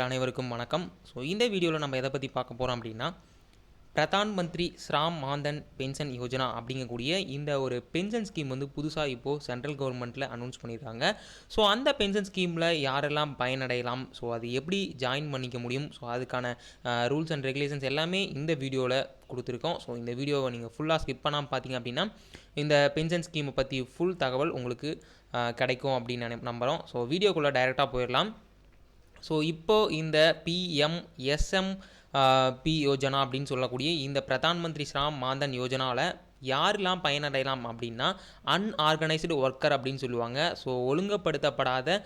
அனைவருக்கும் வணக்கம். ஸோ இந்த வீடியோவில் நம்ம எதை பற்றி பார்க்க போகிறோம் அப்படின்னா பிரதான் மந்திரி ஸ்ராம் மாந்தன் பென்ஷன் யோஜனா அப்படிங்கக்கூடிய இந்த ஒரு பென்ஷன் ஸ்கீம் வந்து புதுசாக இப்போது சென்ட்ரல் கவர்மெண்ட்டில் அனௌன்ஸ் பண்ணியிருக்காங்க ஸோ அந்த பென்ஷன் ஸ்கீமில் யாரெல்லாம் பயனடையலாம்? ஸோ அது எப்படி ஜாயின் பண்ணிக்க முடியும்? ஸோ அதுக்கான ரூல்ஸ் அண்ட் ரெகுலேஷன்ஸ் எல்லாமே இந்த வீடியோவில் கொடுத்துருக்கோம். ஸோ இந்த வீடியோவை நீங்கள் ஃபுல்லாக ஸ்கிப் பண்ணாமல் பார்த்தீங்க அப்படின்னா இந்த பென்ஷன் ஸ்கீமை பற்றி ஃபுல் தகவல் உங்களுக்கு கிடைக்கும் அப்படின்னு நினை நம்புகிறோம் ஸோ வீடியோக்குள்ளே டைரெக்டாக போயிடலாம். ஸோ இப்போ இந்த பிஎம்எஸ்எம் பி யோஜனா அப்படின்னு சொல்லக்கூடிய இந்த பிரதான் மந்திரி ஸ்ராம் மாந்தன் யோஜனாவில் யாரெல்லாம் பயனடையலாம் அப்படின்னா அன்ஆர்கனைஸ்டு ஒர்க்கர் அப்படின்னு சொல்லுவாங்க. ஸோ ஒழுங்குபடுத்தப்படாத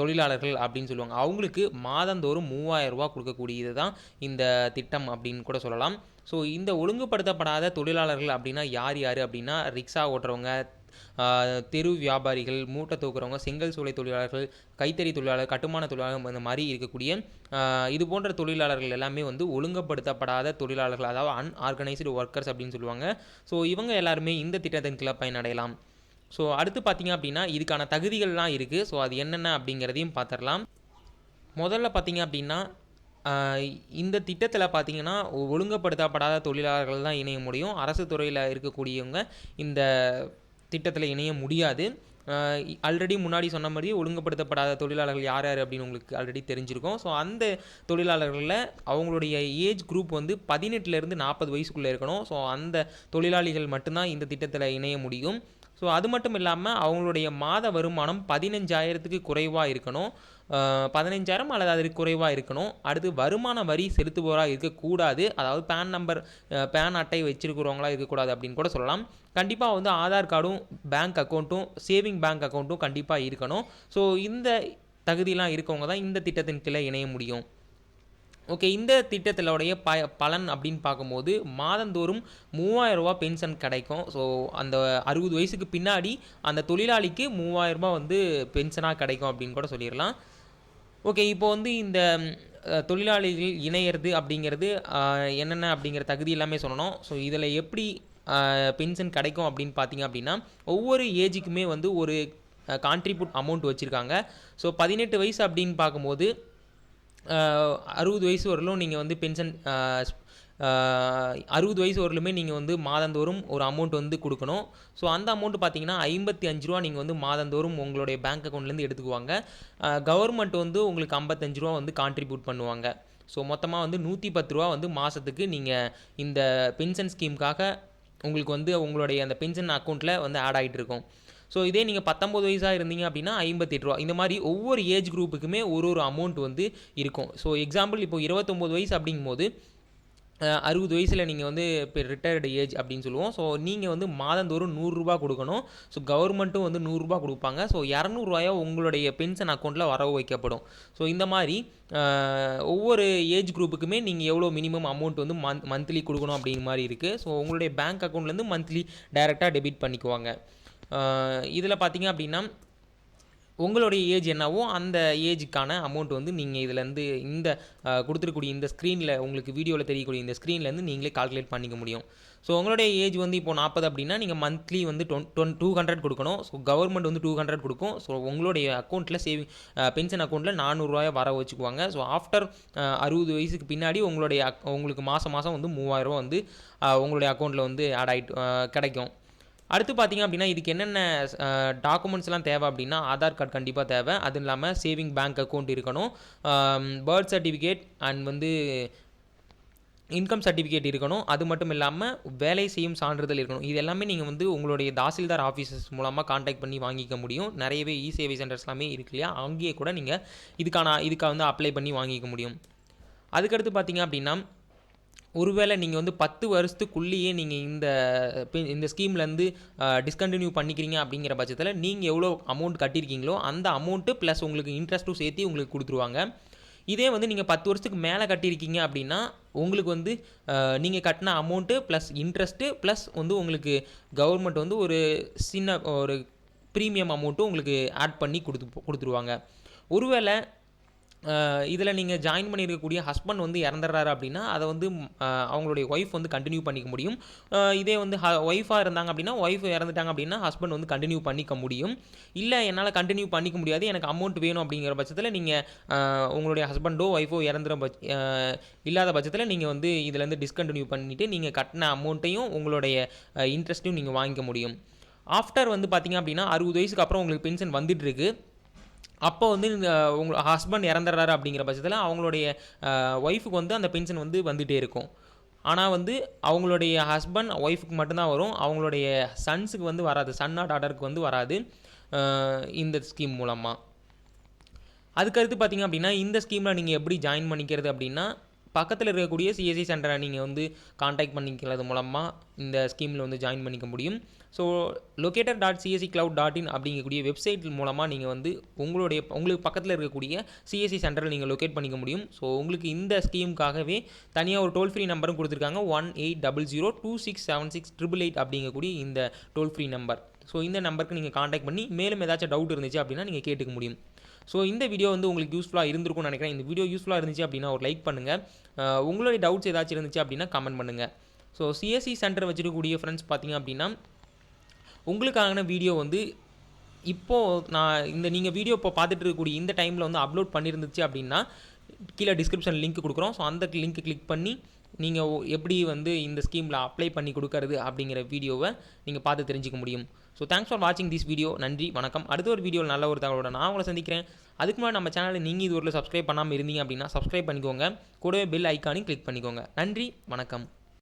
தொழிலாளர்கள் அப்படின்னு சொல்லுவாங்க. அவங்களுக்கு மாதந்தோறும் மூவாயிரம் ரூபாய் கொடுக்கக்கூடியது தான் இந்த திட்டம் அப்படின்னு கூட சொல்லலாம். ஸோ இந்த ஒழுங்குபடுத்தப்படாத தொழிலாளர்கள் அப்படின்னா யார் யார் அப்படின்னா ரிக்ஷா ஓட்டுறவங்க தெரு வியாபாரிகள் மூட்டை தூக்குறவங்க செங்கல் சூளை தொழிலாளர்கள் கைத்தறி தொழிலாளர் கட்டுமான தொழிலாளர் இந்த மாதிரி இருக்கக்கூடிய இது போன்ற தொழிலாளர்கள் எல்லாமே வந்து ஒழுங்குபடுத்தப்படாத தொழிலாளர்கள் அதாவது அன்ஆர்கனைஸ்டு ஒர்க்கர்ஸ் அப்படின்னு சொல்லுவாங்க. ஸோ இவங்க எல்லாருமே இந்த திட்டத்தின் கீழே பயனடையலாம். ஸோ அடுத்து பார்த்தீங்க அப்படின்னா இதுக்கான தகுதிகள்லாம் இருக்குது ஸோ அது என்னென்ன அப்படிங்கிறதையும் பார்த்துடலாம். முதல்ல பார்த்தீங்க அப்படின்னா இந்த திட்டத்தில் பார்த்தீங்கன்னா ஒழுங்குபடுத்தப்படாத தொழிலாளர்கள் தான் இணைய முடியும். அரசு துறையில் இருக்கக்கூடியவங்க இந்த திட்டத்தில் இணைய முடியாது. ஆல்ரெடி முன்னாடி சொன்ன மாதிரி ஒழுங்குபடுத்தப்படாத தொழிலாளர்கள் யார் யார் அப்படின்னு உங்களுக்கு ஆல்ரெடி தெரிஞ்சிருக்கும். ஸோ அந்த தொழிலாளர்களில் அவங்களுடைய ஏஜ் குரூப் வந்து பதினெட்டுலேருந்து நாற்பது வயசுக்குள்ளே இருக்கணும். ஸோ அந்த தொழிலாளிகள் மட்டும்தான் இந்த திட்டத்தில் இணைய முடியும். ஸோ அது மட்டும் இல்லாமல் அவங்களுடைய மாத வருமானம் பதினஞ்சாயிரத்துக்கு குறைவாக இருக்கணும். பதினஞ்சாயிரம் அல்லது அதற்கு குறைவாக இருக்கணும். அடுத்து வருமான வரி செலுத்துபவராக இருக்கக்கூடாது. அதாவது பேன் நம்பர் பேன் அட்டை வச்சிருக்கிறவங்களா இருக்கக்கூடாது அப்படின்னு கூட சொல்லலாம். கண்டிப்பாக வந்து ஆதார் கார்டும் பேங்க் அக்கௌண்ட்டும் சேவிங் பேங்க் அக்கௌண்ட்டும் கண்டிப்பாக இருக்கணும். ஸோ இந்த தகுதியெலாம் இருக்கவங்க தான் இந்த திட்டத்தின் கீழே இணைய முடியும். ஓகே இந்த திட்டத்திலோடைய ப பலன் அப்படின்னு பார்க்கும்போது மாதந்தோறும் மூவாயிரரூபா பென்ஷன் கிடைக்கும். ஸோ அந்த அறுபது வயசுக்கு பின்னாடி அந்த தொழிலாளிக்கு மூவாயிரரூபா வந்து பென்ஷனாக கிடைக்கும் அப்படின்னு கூட சொல்லிடலாம். ஓகே இப்போ வந்து இந்த தொழிலாளிகள் இணையிறது அப்படிங்கிறது என்னென்ன அப்படிங்கிற தகுதி எல்லாமே சொல்லணும். ஸோ இதில் எப்படி பென்ஷன் கிடைக்கும் அப்படின்னு பார்த்தீங்க அப்படின்னா ஒவ்வொரு ஏஜுக்குமே வந்து ஒரு கான்ட்ரிபியூட் அமௌண்ட் வச்சுருக்காங்க. ஸோ பதினெட்டு வயசு அப்படின்னு பார்க்கும்போது அறுபது வயசு வரலும் நீங்கள் வந்து பென்ஷன் அறுபது வயசு வரலுமே நீங்கள் வந்து மாதந்தோறும் ஒரு அமௌண்ட் வந்து கொடுக்கணும். ஸோ அந்த அமௌண்ட் பார்த்தீங்கன்னா ஐம்பத்தி அஞ்சு ரூபா நீங்கள் வந்து மாதந்தோறும் உங்களுடைய பேங்க் அக்கௌண்ட்லேருந்து எடுத்துக்குவாங்க. கவர்மெண்ட் வந்து உங்களுக்கு ஐம்பத்தஞ்சு ரூபா வந்து கான்ட்ரிபியூட் பண்ணுவாங்க. ஸோ மொத்தமாக வந்து நூற்றி பத்து ரூபா வந்து மாதத்துக்கு நீங்கள் இந்த பென்ஷன் ஸ்கீமுக்காக உங்களுக்கு வந்து உங்களுடைய அந்த பென்ஷன் அக்கௌண்ட்டில் வந்து ஆட் ஆகிட்டு இருக்கும். ஸோ இதே நீங்கள் பத்தொம்பது வயசாக இருந்தீங்க அப்படின்னா ஐம்பத்தெட்டு ரூபா. இந்த மாதிரி ஒவ்வொரு ஏஜ் குரூப்புக்குமே ஒரு ஒரு அமௌண்ட் வந்து இருக்கும். ஸோ எக்ஸாம்பிள் இப்போ இருபத்தொம்போது வயசு அப்படிங்கும்போது அறுபது வயசில் நீங்கள் வந்து இப்போ ரிட்டையர்டு ஏஜ் அப்படின்னு சொல்லுவோம். ஸோ நீங்கள் வந்து மாதந்தோறும் நூறுரூபா கொடுக்கணும். ஸோ கவர்மெண்ட்டும் வந்து நூறுரூபா கொடுப்பாங்க. ஸோ இரநூறுவாயோ உங்களுடைய பென்ஷன் அக்கௌண்ட்டில் வரவு வைக்கப்படும். ஸோ இந்த மாதிரி ஒவ்வொரு ஏஜ் குரூப்புக்குமே நீங்கள் எவ்வளோ மினிமம் அமௌண்ட் வந்து மந்த் மந்த்லி கொடுக்கணும் அப்படிங்கிற மாதிரி இருக்குது ஸோ உங்களுடைய பேங்க் அக்கௌண்ட்லேருந்து மந்த்லி டைரெக்டாக டெபிட் பண்ணிக்குவாங்க. இதில் பார்த்தீங்க அப்படின்னா உங்களுடைய ஏஜ் என்னவோ அந்த ஏஜுக்கான அமௌண்ட் வந்து நீங்கள் இதுலேருந்து இந்த கொடுத்துருக்கூடிய இந்த ஸ்க்ரீனில் உங்களுக்கு வீடியோவில் தெரியக்கூடிய இந்த ஸ்க்ரீன்லேருந்து நீங்களே கால்குலேட் பண்ணிக்க முடியும். ஸோ உங்களுடைய ஏஜ் வந்து இப்போ நாற்பது அப்படின்னா நீங்கள் மந்த்லி வந்து டொன் டொன் டூ ஹண்ட்ரட் கொடுக்கணும். ஸோ கவர்மெண்ட் வந்து டூ ஹண்ட்ரட் கொடுக்கும். ஸோ உங்களுடைய அக்கௌண்ட்டில் சேவிங் பென்ஷன் அக்கௌண்ட்டில் நானூறுரூவாயை வர வச்சுக்குவாங்க. ஸோ ஆஃப்டர் அறுபது வயசுக்கு பின்னாடி உங்களுடைய அக் உங்களுக்கு மாதம் மாதம் வந்து மூவாயிரரூவா வந்து உங்களுடைய அக்கௌண்ட்டில் வந்து ஆட் ஆகிட்டு கிடைக்கும். அடுத்து பார்த்தீங்க அப்படின்னா இதுக்கு என்னென்ன டாக்குமெண்ட்ஸ்லாம் தேவை அப்படின்னா ஆதார் கார்டு கண்டிப்பாக தேவை. அது இல்லாமல் சேவிங் பேங்க் அக்கௌண்ட் இருக்கணும். பர்த் சர்டிஃபிகேட் அண்ட் வந்து இன்கம் சர்டிஃபிகேட் இருக்கணும். அது மட்டும் இல்லாமல் வேலை செய்யும் சான்றிதழ் இருக்கணும். இது எல்லாமே நீங்கள் வந்து உங்களுடைய தாசில்தார் ஆஃபீஸஸ் மூலமாக காண்டாக்ட் பண்ணி வாங்கிக்க முடியும். நிறையவே இ சேவை சென்டர்ஸ் எல்லாமே இருக்கு இல்லையா? அங்கேயே கூட நீங்கள் இதுக்கான இதுக்காக வந்து அப்ளை பண்ணி வாங்கிக்க முடியும். அதுக்கடுத்து பார்த்தீங்க அப்படின்னா ஒருவேளை நீங்கள் வந்து பத்து வருஷத்துக்குள்ளேயே நீங்கள் இந்த இந்த ஸ்கீம்லேருந்து டிஸ்கண்டினியூ பண்ணிக்கிறீங்க அப்படிங்கிற பட்சத்தில் நீங்கள் எவ்வளோ அமௌண்ட் கட்டியிருக்கீங்களோ அந்த அமௌண்ட்டு ப்ளஸ் உங்களுக்கு இன்ட்ரெஸ்ட்டும் சேர்த்து உங்களுக்கு கொடுத்துருவாங்க. இதே வந்து நீங்கள் பத்து வருஷத்துக்கு மேலே கட்டியிருக்கீங்க அப்படின்னா உங்களுக்கு வந்து நீங்கள் கட்டின அமௌண்ட்டு ப்ளஸ் இன்ட்ரெஸ்ட்டு ப்ளஸ் வந்து உங்களுக்கு கவர்மெண்ட் வந்து ஒரு சின்ன ஒரு ப்ரீமியம் அமௌண்ட்டும் உங்களுக்கு ஆட் பண்ணி கொடுத்து கொடுத்துருவாங்க. ஒருவேளை இதில் நீங்கள் ஜாயின் பண்ணியிருக்கக்கூடிய ஹஸ்பண்ட் வந்து இறந்துடுறாரு அப்படின்னா அதை வந்து அவங்களுடைய ஒய்ஃப் வந்து கண்டினியூ பண்ணிக்க முடியும். இதே வந்து ஹ ஒய்ஃபாக இருந்தாங்க அப்படின்னா ஒய்ஃப் இறந்துட்டாங்க அப்படின்னா ஹஸ்பண்ட் வந்து கண்டினியூ பண்ணிக்க முடியும். இல்லை என்னால் கண்டினியூ பண்ணிக்க முடியாது எனக்கு அமௌண்ட் வேணும் அப்படிங்கிற பட்சத்தில் நீங்கள் உங்களுடைய ஹஸ்பண்டோ ஒய்ஃபோ இறந்துற பட்ச இல்லாத பட்சத்தில் நீங்கள் வந்து இதிலேருந்து டிஸ்கண்டினியூ பண்ணிவிட்டு நீங்கள் கட்டின அமௌண்ட்டையும் உங்களுடைய இன்ட்ரெஸ்ட்டையும் நீங்கள் வாங்கிக்க முடியும். ஆஃப்டர் வந்து பார்த்தீங்க அப்படின்னா அறுபது வயசுக்கு அப்புறம் உங்களுக்கு பென்ஷன் வந்துட்டுருக்கு அப்போ வந்து அஹ், உங்க ஹஸ்பண்ட் இறந்துடுறாரு அப்படிங்கிற பட்சத்தில் அவங்களுடைய ஒய்ஃபுக்கு வந்து அந்த பென்ஷன் வந்து வந்துகிட்டே இருக்கும். ஆனால் வந்து அவங்களுடைய ஹஸ்பண்ட் ஒய்ஃபுக்கு மட்டும்தான் வரும். அவங்களுடைய சன்ஸுக்கு வந்து வராது. சன்னா டாட்டருக்கு வந்து வராது. இந்த ஸ்கீம் மூலமாக அதுக்கடுத்து பார்த்தீங்க அப்படின்னா இந்த ஸ்கீமில் நீங்கள் எப்படி ஜாயின் பண்ணிக்கிறது அப்படின்னா பக்கத்தில் இருக்கக்கூடிய சிஎஸ்சி சென்டரை நீங்கள் வந்து காண்டாக்ட் பண்ணிக்கிறது மூலமாக இந்த ஸ்கீமில் வந்து ஜாயின் பண்ணிக்க முடியும். So locator dot CSC cloud dot in அப்படிங்கக்கூடிய வெப்சைட் மூலமாக நீங்கள் வந்து உங்களுடைய உங்களுக்கு பக்கத்தில் இருக்கக்கூடிய சிஎஸ்சி சென்டரை நீங்கள் லொக்கேட் பண்ணிக்க முடியும். ஸோ உங்களுக்கு இந்த ஸ்கீமுக்காகவே தனியாக ஒரு டோல் ஃப்ரீ நம்பரும் கொடுத்துருக்காங்க. One eight double zero two six seven six triple eight அப்படிங்கக்கூடிய இந்த டோல் ஃப்ரீ நம்பர் ஸோ இந்த நம்பருக்கு நீங்கள் காண்டாக்ட் பண்ணி மேலும் ஏதாச்சும் டவுட் இருந்துச்சு அப்படின்னா நீங்கள் கேட்டுக்க முடியும். ஸோ இந்த வீடியோ வந்து உங்களுக்கு யூஸ்ஃபுல்லாக இருந்திருக்கும்னு நினைக்கிறேன். இந்த வீடியோ யூஸ்ஃபுல்லாக இருந்துச்சு அப்படின்னா ஒரு லைக் பண்ணுங்கள் உங்களுடைய டவுட்ஸ் ஏதாச்சும் இருந்துச்சு அப்படின்னா கமெண்ட் பண்ணுங்கள் ஸோ சிஎஸ்சி சென்டர் வச்சிருக்கக்கூடிய ஃப்ரெண்ட்ஸ் பார்த்தீங்க அப்படின்னா உங்களுக்கான வீடியோ வந்து இப்போது நான் இந்த நீங்கள் வீடியோ இப்போ பார்த்துட்டு இருக்கக்கூடிய இந்த டைமில் வந்து அப்லோட் பண்ணியிருந்துச்சு அப்படின்னா கீழே டிஸ்கிரிப்ஷன் லிங்க் கொடுக்குறோம். ஸோ அந்த லிங்க் கிளிக் பண்ணி நீங்கள் எப்படி வந்து இந்த ஸ்கீமில் அப்ளை பண்ணி கொடுக்கறது அப்படிங்கிற வீடியோவை நீங்கள் பார்த்து தெரிஞ்சுக்க முடியும். ஸோ தேங்க்ஸ் ஃபார் வாட்சிங் திஸ் வீடியோ நன்றி வணக்கம். அடுத்த ஒரு வீடியோவில் நல்ல ஒரு தகவலோட நான் உங்களை சந்திக்கிறேன். அதுக்கு முன்னாடி நம்ம சேனலை நீங்கள் இது ஒரு சப்ஸ்கிரைப் பண்ணாமல் இருந்தீங்க அப்படின்னா சப்ஸ்கிரைப் பண்ணிக்கோங்க. கூடவே பெல் ஐக்கானையும் கிளிக் பண்ணிக்கோங்க. நன்றி வணக்கம்.